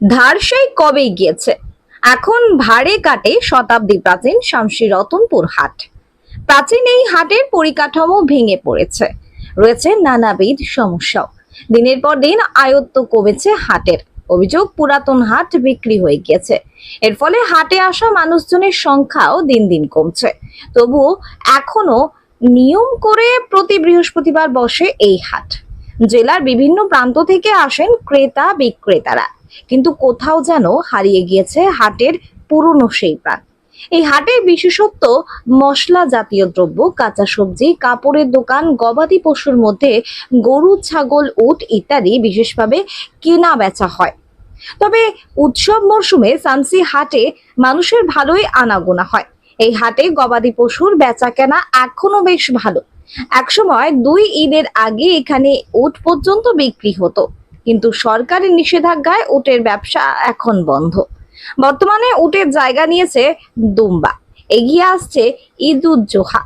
ধার সেই কবেই গিয়েছে? এখন ভাড়ে কাটে শতাব্দী প্রাচীন শামসি রতনপুর হাট। প্রাচীন এই হাটের পরিকাঠামো ভেঙে পড়েছে। রয়েছে নানাবিধ সমস্যাও। দিনের পর দিন আয়ত্ত কমেছে হাটের। অভিযোগ, পুরাতন হাট বিক্রি হয়ে গিয়েছে। এর ফলে হাটে আসা মানুষজনের সংখ্যাও দিন দিন কমছে। তবুও এখনও নিয়ম করে প্রতি বৃহস্পতিবার বসে এই হাট। জেলার বিভিন্ন প্রান্ত থেকে আসেন ক্রেতা বিক্রেতারা। কিন্তু কোথাও যেন হারিয়ে গিয়েছে হাটের পুরনো সেই প্রাণ। এই হাটের বিশেষত্ব, মশলা জাতীয় দ্রব্য, কাঁচা সবজি, কাপড়ের দোকান, গবাদি পশুর মধ্যে গরু, ছাগল, উট ইত্যাদি বিশেষভাবে কেনা বেচা হয়। তবে উৎসব মরশুমে সানসি হাটে মানুষের ভালোই আনাগোনা হয়। এই হাটে গবাদি পশুর বেচা কেনা এখনও বেশ ভালো। একসময় দুই ঈদের আগে এখানে উট পর্যন্ত বিক্রি হতো। কিন্তু সরকারি নিষেধাজ্ঞায় উটের ব্যবসা এখন বন্ধ। বর্তমানে উটের জায়গা নিয়েছে দুম্বা। এগিয়ে আসছে ঈদুজ্জোহা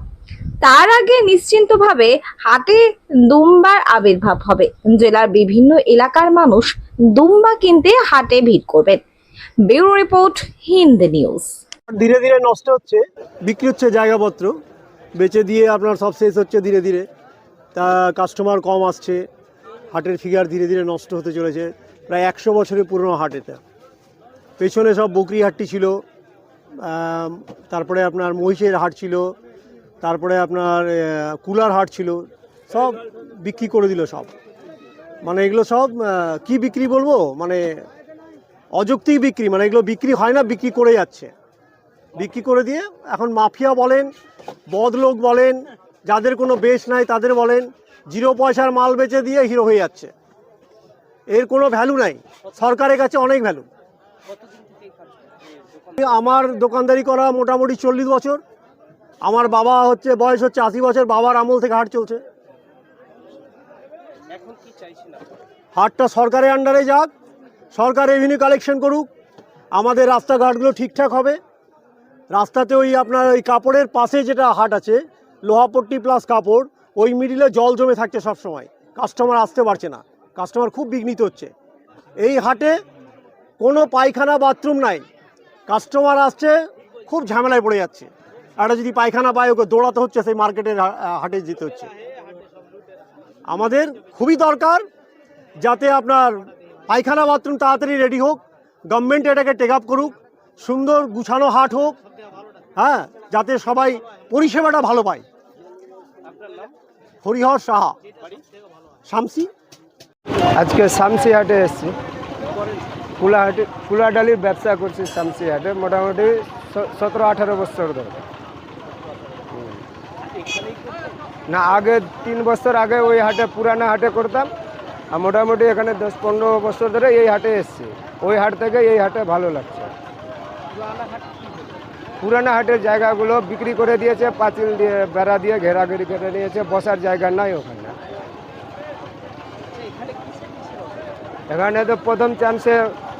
তার আগে নিশ্চিন্তভাবে হাটে দুম্বার আবির্ভাব হবে। জেলার বিভিন্ন এলাকার মানুষ দুম্বা কিনতে হাটে ভিড় করবেন। Bureau report, Hind news. ধীরে ধীরে নষ্ট হচ্ছে, বিক্রি হচ্ছে জায়গাপত্র। বেচে দিয়ে আপনার সব শেষ হচ্ছে ধীরে ধীরে। তা কাস্টমার কম আসছে। হাটের ফিগার ধীরে ধীরে নষ্ট হতে চলেছে। প্রায় একশো বছরের পুরনো হাট এটা। পেছনে সব বকরি হাটটি ছিল তারপরে আপনার মহিষের হাট ছিল, তারপরে আপনার কুলার হাট ছিল, সব বিক্রি করে দিল সব। মানে এগুলো সব কি বিক্রি বলব? মানে অযৌক্তিক বিক্রি মানে এগুলো বিক্রি হয় না, বিক্রি করে যাচ্ছে। বিক্রি করে দিয়ে এখন মাফিয়া বলেন, বদলোক বলেন, যাদের কোনো বেশ নাই তাদের বলেন জিরো পয়সার মাল বেচে দিয়ে হিরো হয়ে যাচ্ছে। এর কোনো ভ্যালু নাই। সরকারের কাছে অনেক ভ্যালু আমার দোকানদারি করা মোটামুটি চল্লিশ বছর। আমার বাবা হচ্ছে বয়স হচ্ছে আশি বছর বাবার আমল থেকে হাট চলছে। হাটটা সরকারের আন্ডারে যাক সরকার রেভিনিউ কালেকশন করুক। আমাদের রাস্তাঘাটগুলো ঠিকঠাক হবে। রাস্তাতে ওই আপনার ওই কাপড়ের পাশে যেটা হাট আছে লোহাপট্টি প্লাস কাপড় ওই মিডিলে জল জমে থাকছে সব সময় কাস্টমার আসতে পারছে না। কাস্টমার খুব বিঘ্নিত হচ্ছে। এই হাটে কোনো পায়খানা বাথরুম নাই। কাস্টমার আসছে, খুব ঝামেলায় পড়ে যাচ্ছে। একটা যদি পায়খানা পায়, ওকে দৌড়াতে হচ্ছে, সেই মার্কেটের হাটে যেতে হচ্ছে। আমাদের খুবই দরকার যাতে আপনার পায়খানা বাথরুম তাড়াতাড়ি রেডি হোক গভর্নমেন্ট এটাকে টেক আপ করুক, সুন্দর গুছানো হাট হোক হ্যাঁ যাতে সবাই পরিষেবাটা ভালো পায়। হরিহর সাহা। শামসি? আজকে শামসি হাটে এসেছি। কুলাহাটি কুলাডালির ব্যবসা করছি শামসি হাটে। মোটামুটি সতেরো, আঠারো বছর ধরে। না, আগে তিন বছর আগে ওই হাটে, পুরানা হাটে করতাম। আর মোটামুটি এখানে দশ, পনেরো বছর ধরে এই হাটে এসেছি। ওই হাট থেকে এই হাটে ভালো লাগছে। পুরানা হাটের জায়গাগুলো বিক্রি করে দিয়েছে, পাঁচিল দিয়ে, বেড়া দিয়ে ঘেরাঘেরি করে নিয়েছে, বসার জায়গা নাই ওখানে। এখানে তো প্রথম চান্সে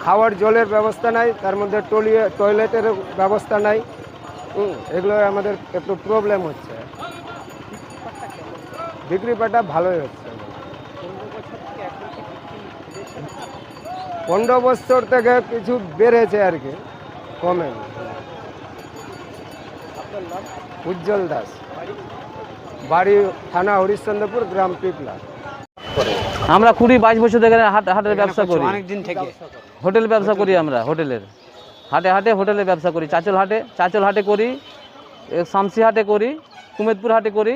খাওয়ার জলের ব্যবস্থা নাই, তার মধ্যে টলি টয়লেটের ব্যবস্থা নাই। এগুলো আমাদের একটু প্রবলেম হচ্ছে। বিক্রি পাটা ভালোই হচ্ছে। পনেরো বছর থেকে কিছু বেড়েছে আর কি, কমে। উজ্জ্বল দাস। বাড়ি থানা হরিশ্চন্দ্রপুর গ্রাম পিপলা। আমরা কুড়ি বাইশ বছর থেকে হাট হাটের ব্যবসা করি। অনেকদিন থেকে। হোটেল ব্যবসা করি আমরা হোটেলের। হাটে হাটে হোটেলের ব্যবসা করি চাচল হাটে চাচল হাটে করি শামসি হাটে করি কুমেদপুর হাটে করি।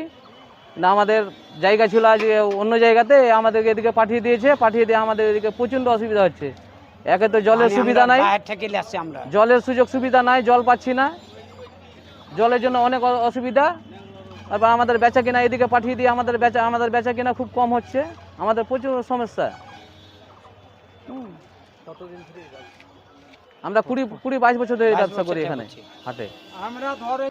না আমাদের জায়গা ছিল আজ অন্য জায়গাতে আমাদেরকে এদিকে পাঠিয়ে দিয়েছে পাঠিয়ে দিয়ে আমাদের এদিকে প্রচণ্ড অসুবিধা হচ্ছে। একে তো জলের মানে সুবিধা নাই। বাইরে থেকে নিয়ে আসছি আমরা। জলের সুযোগ সুবিধা নাই জল পাচ্ছি না। জলের জন্য অনেক অসুবিধা। তারপর আমাদের বেচা কিনা এদিকে পাঠিয়ে দিয়ে আমাদের বেচা আমাদের বেচা কিনা খুব কম হচ্ছে। আমাদের প্রচুর সমস্যা। আমরা কুড়ি কুড়ি বাইশ বছর ধরে ব্যবসা করি এখানে। হাটে। আমরা ধরে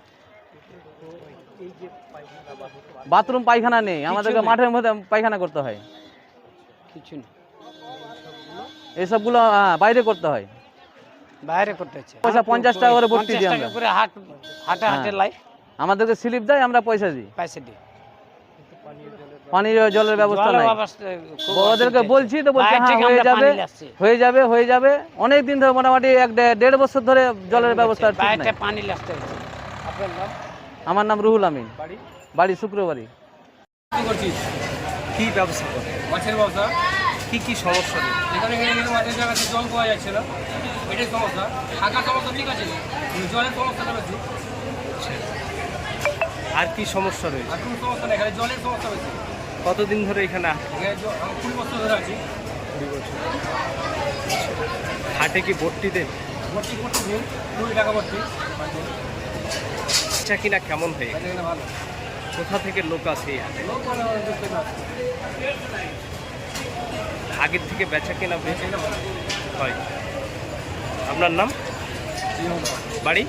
বাথরুম পায়খানা নেই। আমাদেরকে মাঠের মধ্যে পায়খানা করতে হয়। কিছু না এইসবগুলো হ্যাঁ, বাইরে করতে হয়। বাইরে করতে হচ্ছে। পয়সা 50 টাকা করে ভর্তি দিই 50 টাকা আমরা। করে হাট হাটে হাটে। লাই আমাদেরকে স্লিপ দেয় আমরা পয়সা দিই। পয়সা দিই। পানির জলের ব্যবস্থা নাই। ব্যবস্থা ওদেরকে বলছি তো বলছে হ্যাঁ হয়ে যাবে হয়ে যাবে হয়ে যাবে। অনেক দিন ধরে মোটামুটি এক দেড় বছর ধরে জলের ব্যবস্থা ঠিক নাই। থেকে পানি আমার নাম রুহুল আমিন। বাড়ি? শুক্রবারই কি ব্যবসা? করে মাছের ব্যবসা? কি কি সমস্যা? এখানে মাছের জায়গাতে জল পাওয়া যাচ্ছে না। এটাই সমস্যা। থাকার সমস্যা ঠিক আছে? জলের সমস্যাটা বেশি। আর কি সমস্যা রয়েছে? আর কোনো সমস্যা নেই এখানে জলের সমস্যা বেশি। কতদিন ধরে এখানে আস- কুড়ি বছর ধরে আছি। হাটে কি ভর্তি দেন? ভর্তি করতে দিন কুড়ি টাকা ভর্তি। বেচা কিনা কেমন হয়ে? ভালো। কোথা থেকে লোক আছে এই হাটে? মানে আসে। আগের থেকে বেচা কিনা এটা হয়। আপনার নাম? বাড়ি?